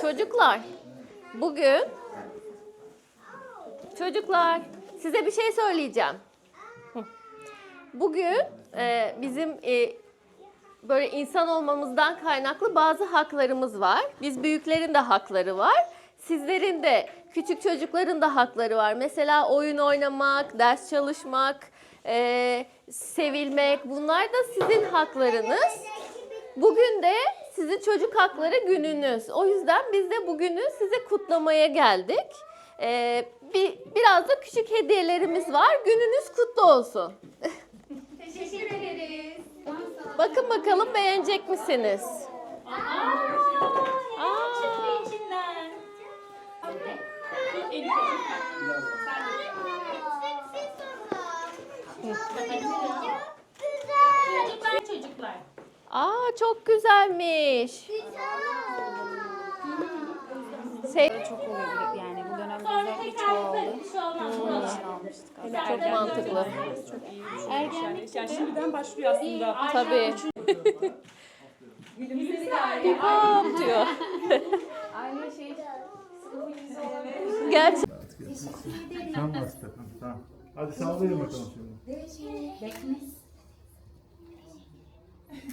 Çocuklar, bugün çocuklar size bir şey söyleyeceğim. Bugün e, bizim e, böyle insan olmamızdan kaynaklı bazı haklarımız var. Biz büyüklerin de hakları var. Sizlerin de küçük çocukların da hakları var. Mesela oyun oynamak, ders çalışmak, e, sevilmek bunlar da sizin haklarınız. Bugün de sizin çocuk hakları gününüz. O yüzden biz de bugünü size kutlamaya geldik. Ee, bir, biraz da küçük hediyelerimiz var. Gününüz kutlu olsun. Teşekkür ederiz. Bakın bakalım beğenecek misiniz? Aa, içinden. Çocuklar aa çok güzelmiş. Sev- Çok oluyor yani bu dönemde özellikle çoğaldı. şey olmaz. Bunu almıştık. çok mantıklı. Ergenlikte Yani şimdiden başlıyor aslında. Tabii. Bibam diyor. Aynı şey Gerçi Tamam tamam. Hadi sallayın bakalım şimdi.